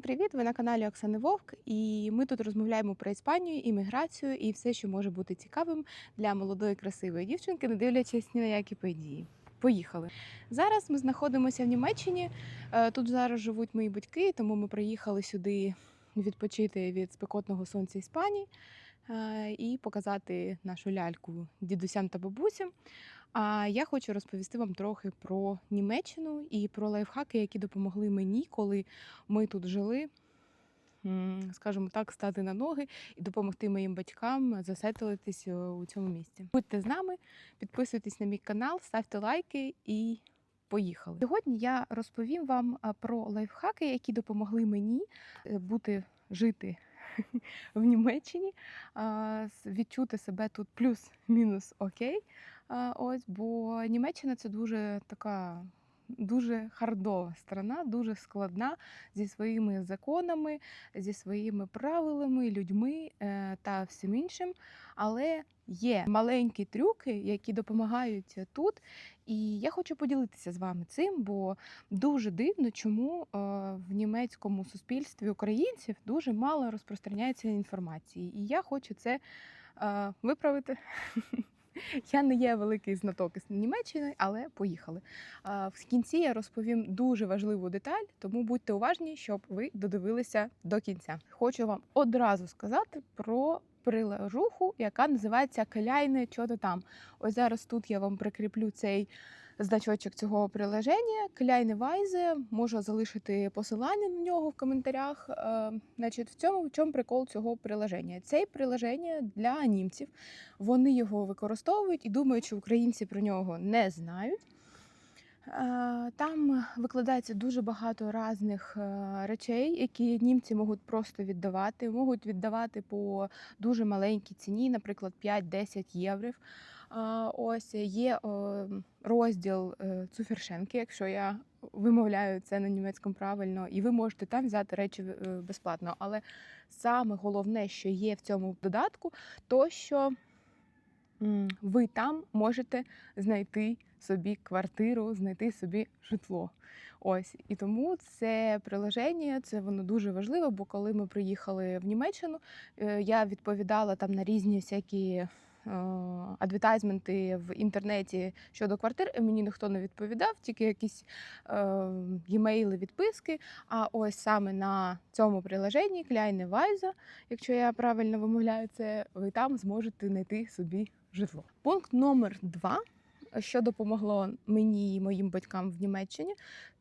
Всім привіт! Ви на каналі Оксани Вовк, і ми тут розмовляємо про Іспанію, імміграцію і все, що може бути цікавим для молодої красивої дівчинки, не дивлячись ні на які події. Поїхали. Зараз ми знаходимося в Німеччині. Е, Тут зараз живуть мої батьки, тому ми приїхали сюди відпочити від спекотного сонця Іспанії е, і показати нашу ляльку дідусям та бабусям. А я хочу розповісти вам трохи про Німеччину і про лайфхаки, які допомогли мені, коли ми тут жили, скажімо так, стати на ноги і допомогти моїм батькам засетилитись е, у цьому місці. Будьте з нами, підписуйтесь на мій канал, ставте лайки і поїхали. Сьогодні я розповім вам про лайфхаки, які допомогли мені е, бути жити в Німеччині, відчути себе тут плюс-мінус окей. Ось, бо Німеччина це дуже така дуже хардова страна, дуже складна зі своїми законами, зі своїми правилами, людьми е, та всім іншим. Але є маленькі трюки, які допомагають тут. І я хочу поділитися з вами цим, бо дуже дивно, чому е, в німецькому суспільстві українців дуже мало розпространяється інформації. І я хочу це е, виправити. Я не є великий знаток із Німеччини, але поїхали. В кінці я розповім дуже важливу деталь, тому будьте уважні, щоб ви додивилися до кінця. Хочу вам одразу сказати про прилажуху, яка називається Каляйне чого там. Ось зараз тут я вам прикріплю цей значочок цього приложення. Кляйне Вайзе, можу залишити посилання на нього в коментарях. Е, Значить, в цьому в чому прикол цього приложення? Цей приложення для німців. Вони його використовують і думають, що українці про нього не знають. Е, Там викладається дуже багато різних е, речей, які німці можуть просто віддавати. Можуть віддавати по дуже маленькій ціні, наприклад, 5-10 євро. Ось є розділ е, цуфершенки, якщо я вимовляю це на німецькому правильно, і ви можете там взяти речі е, безплатно. Але саме головне, що є в цьому додатку, то що ви там можете знайти собі квартиру, знайти собі житло. Ось і тому це приложення, це воно дуже важливо. Бо коли ми приїхали в Німеччину, е, я відповідала там на різні всякі адвертайзменти в інтернеті щодо квартир. і Мені ніхто не відповідав, тільки якісь е, e-maili, відписки. А ось саме на цьому приложенні Кляйне Вайза, якщо я правильно вимовляю це, ви там зможете знайти собі житло. Пункт номер два, що допомогло мені і моїм батькам в Німеччині,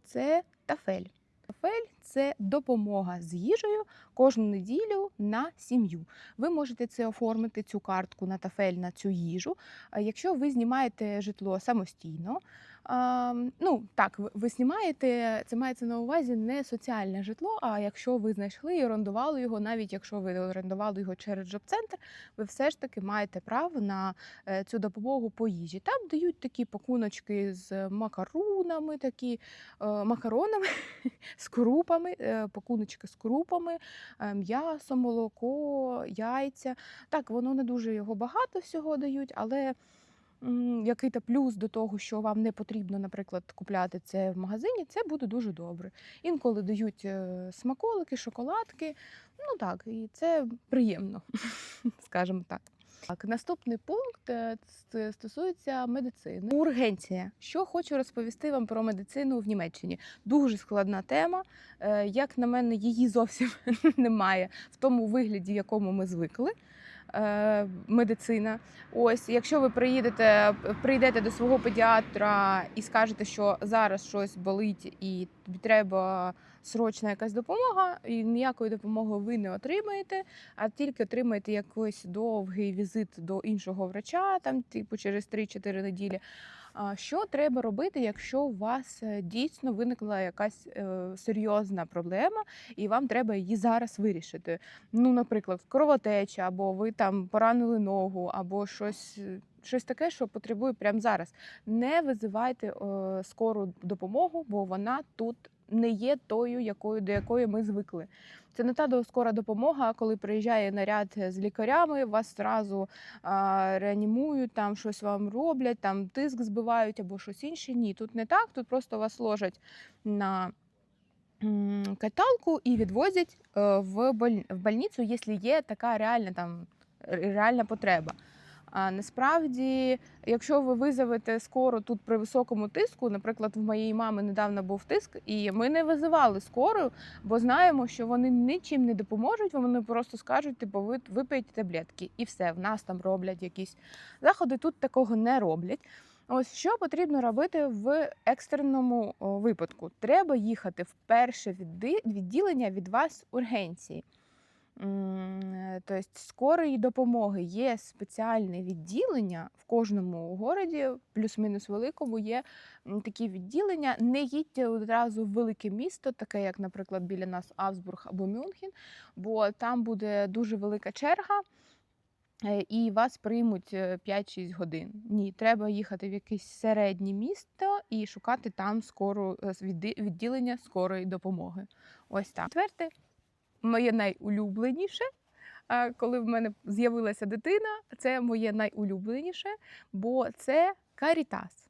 це тафель. Тафель це допомога з їжею кожну неділю на сім'ю. Ви можете це оформити цю картку на тафель на цю їжу. Якщо ви знімаєте житло самостійно, ну так, ви- знімаєте, це мається на увазі не соціальне житло. А якщо ви знайшли і орендували його, навіть якщо ви орендували його через джоб-центр, ви все ж таки маєте право на е, цю допомогу по їжі. Там дають такі пакуночки з макарунами, такі е, макаронами, з крупами, е, пакуночки з крупами, м'ясо, молоко, яйця. Так, воно не дуже його багато всього дають, але м, який-то плюс до того, що вам не потрібно, наприклад, купляти це в магазині, це буде дуже добре. Інколи дають е, смаколики, шоколадки. Ну так, і це приємно, скажімо так. Так, наступний пункт е, ц- стосується медицини. Ургенція. Що хочу розповісти вам про медицину в Німеччині. Дуже складна тема. Е, Як на мене, її зовсім немає в тому вигляді, в якому ми звикли. Е, Медицина. Ось, якщо ви приїдете, прийдете до свого педіатра і скажете, що зараз щось болить і треба срочна якась допомога, і ніякої допомоги ви не отримаєте, а тільки отримаєте якийсь довгий візит до іншого врача, там, типу, через 3-4 неділі. Що треба робити, якщо у вас е, дійсно виникла якась е, серйозна проблема, і вам треба її зараз вирішити? Ну, наприклад, кровотеча, або ви там поранили ногу, або щось. е, Щось таке, що потребує прямо зараз. Не визивайте е, скору допомогу, бо вона тут не є тою, якою до якої ми звикли. Це не та до- скора допомога, коли приїжджає наряд з лікарями, вас зразу а, реанімують, там щось вам роблять, там тиск збивають або щось інше. Ні, тут не так. Тут просто вас ложать на каталку і відвозять е, в больницю, якщо є така реальна там реальна потреба. А насправді, якщо ви визовете скору тут при високому тиску, наприклад, в моєї мами недавно був тиск, і ми не визивали скору, бо знаємо, що вони нічим не допоможуть. Вони просто скажуть, типу, ви випийте таблетки, і все. В нас там роблять якісь заходи. Тут такого не роблять. Ось що потрібно робити в екстреному випадку. Треба їхати в перше відділення від вас ургенції. Е, Тобто скорої допомоги є спеціальне відділення в кожному городі, плюс-мінус великому є такі відділення. Не їдьте одразу в велике місто, таке як, наприклад, біля нас Авсбург або Мюнхен, бо там буде дуже велика черга. е, І вас приймуть е, 5-6 годин. Ні, треба їхати в якесь середнє місто і шукати там скору е, відділення скорої допомоги. Ось так. Четверте, моє найулюбленіше. Коли в мене з'явилася дитина, це моє найулюбленіше, бо це Карітас.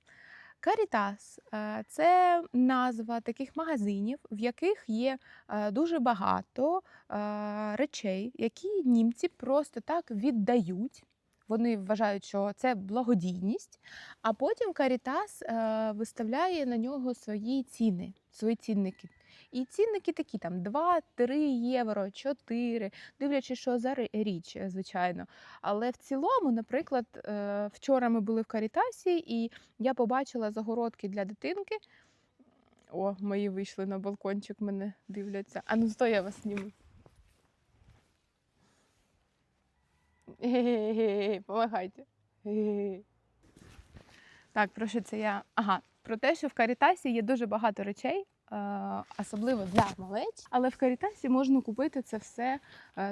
Карітас е, це назва таких магазинів, в яких є е, дуже багато е, речей, які німці просто так віддають. Вони вважають, що це благодійність, а потім Карітас е, виставляє на нього свої ціни, свої цінники. І цінники такі там 2-3 євро, 4, дивлячись, що за річ, е, звичайно. Але в цілому, наприклад, е, вчора ми були в Карітасі, і я побачила загородки для дитинки. О, мої вийшли на балкончик, мене дивляться. А ну стой, я вас зніму. Помагайте. Так, про що це я? Ага, про те, що в Карітасі є дуже багато речей, особливо для малеч. Але в Карітасі можна купити це все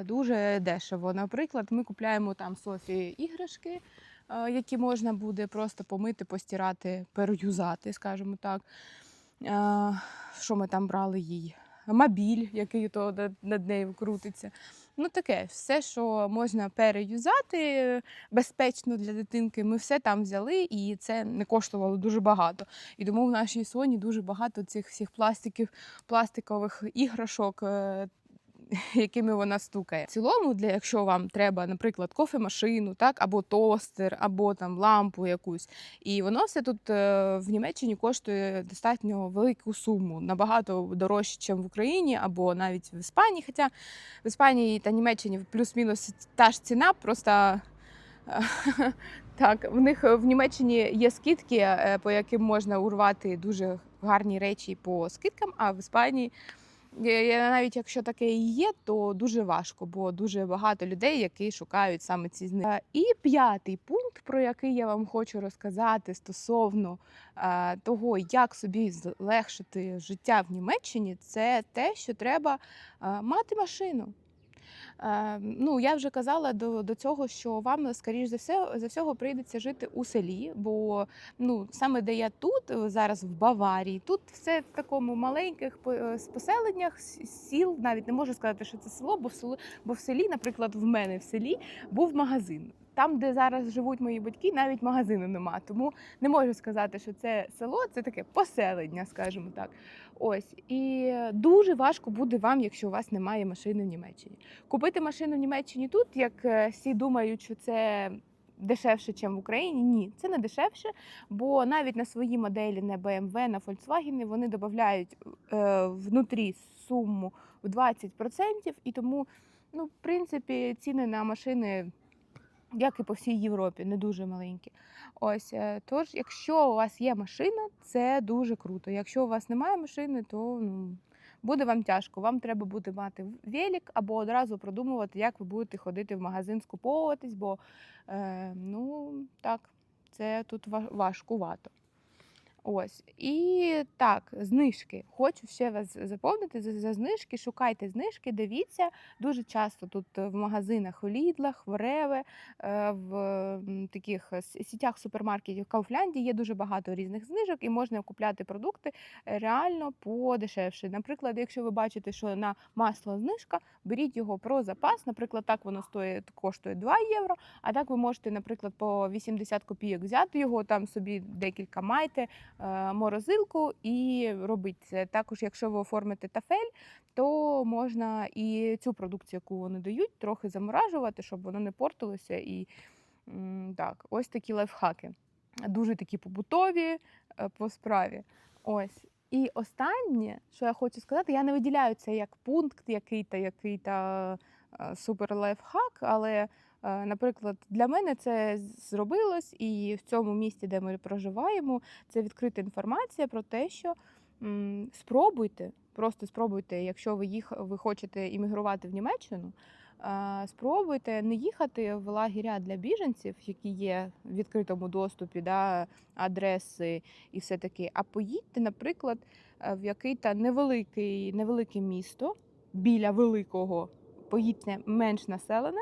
дуже дешево. Наприклад, ми купляємо там Софі іграшки, які можна буде просто помити, постирати, переюзати, скажімо так. Що ми там брали їй? Мобіль, який то над нею крутиться. Ну таке, все, що можна переюзати е, безпечно для дитинки, ми все там взяли, і це не коштувало дуже багато. І тому в нашій соні дуже багато цих всіх пластиків, пластикових іграшок. Якими вона стукає. В цілому, для якщо вам треба, наприклад, кофемашину, так, або тостер, або там лампу якусь. І воно все тут е, в Німеччині коштує достатньо велику суму, набагато дорожче, ніж в Україні, або навіть в Іспанії. Хоча в Іспанії та Німеччині плюс-мінус та ж ціна, просто е, так, в них в Німеччині є скидки, е, по яким можна урвати дуже гарні речі по скидкам, а в Іспанії. Е, Навіть якщо таке і є, то дуже важко, бо дуже багато людей, які шукають саме ці знижки. Е, І п'ятий пункт, про який я вам хочу розказати стосовно е, того, як собі злегшити життя в Німеччині, це те, що треба мати машину. Е, Ну, я вже казала до, до цього, що вам, скоріш за все, за всього прийдеться жити у селі, бо ну, саме де я тут, е, зараз в Баварії, тут все в такому маленьких е, поселеннях, сіл, навіть не можу сказати, що це село, бо в селі, бо в селі, наприклад, в мене в селі був магазин. Там, де зараз живуть мої батьки, навіть магазину нема. Тому не можу сказати, що це село, це таке поселення, скажімо так. Ось і дуже важко буде вам, якщо у вас немає машини в Німеччині. Купити машину в Німеччині тут, як е, всі думають, що це дешевше, ніж в Україні. Ні, це не дешевше, бо навіть на свої моделі, на BMW, на Volkswagen, вони додають е, внутрі суму в 20%, і тому, ну, в принципі, ціни на машини. Як і по всій Європі, не дуже маленькі. Ось е, тож, якщо у вас є машина, це дуже круто. Якщо у вас немає машини, то ну, буде вам тяжко. Вам треба буде мати велик або одразу продумувати, як ви будете ходити в магазин, скуповуватись, бо е, ну так, це тут важкувато. Ось. І так, знижки. Хочу ще вас заповнити за, за знижки. Шукайте знижки, дивіться. Дуже часто тут е, в магазинах, в Лідлах, в Реве, е, в таких сітях супермаркетів Кауфлянді є дуже багато різних знижок, і можна купляти продукти е, реально подешевше. Наприклад, якщо ви бачите, що на масло знижка, беріть його про запас. Наприклад, так воно стоїть, коштує 2 євро. А так ви можете, наприклад, по 80 копійок взяти його, там собі декілька майте е, морозилку і робити це. Також, якщо ви оформите тафель, то можна і цю продукцію, яку вони дають, трохи заморажувати, щоб воно не портилося. І так, ось такі лайфхаки. Дуже такі побутові е, по справі. Ось. І останнє, що я хочу сказати, я не виділяю це як пункт, який-то, який-то е, супер лайфхак, але, е, наприклад, для мене це зробилось, і в цьому місті, де ми проживаємо, це відкрита інформація про те, що спробуйте, просто спробуйте, якщо ви їх ви хочете іммігрувати в Німеччину. е, Спробуйте не їхати в лагеря для біженців, які є в відкритому доступі, да, адреси і все таке. А поїдьте, наприклад, е, в невеликий, невелике місто біля великого, поїдьте менш населене,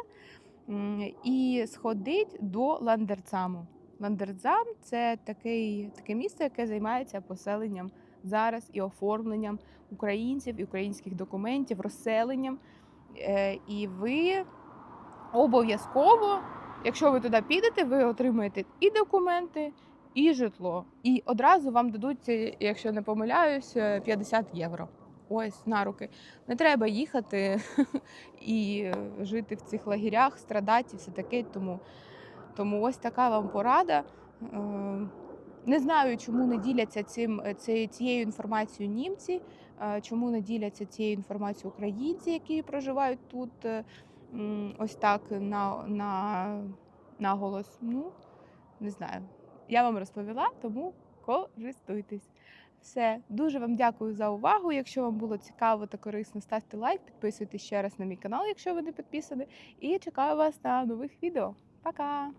і сходіть до Ландерцаму. Ландерцам це такий, таке місце, яке займається поселенням зараз і оформленням українців і українських документів, розселенням. Е, І ви обов'язково, якщо ви туди підете, ви отримаєте і документи, і житло. І одразу вам дадуть, е, якщо не помиляюсь, е, 50 євро. Ось на руки. Не треба їхати і жити в цих лагерях, страдати і все таке. Тому, тому ось така вам порада. Е, Не знаю, чому не діляться цим, цією інформацією німці, е, чому не діляться цією інформацією українці, які проживають тут е, ось так на, на, наголос. Ну, не знаю. Я вам розповіла, тому користуйтесь. Все, дуже вам дякую за увагу. Якщо вам було цікаво та корисно, ставте лайк, підписуйтесь ще раз на мій канал, якщо ви не підписані. І чекаю вас на нових відео. Пока!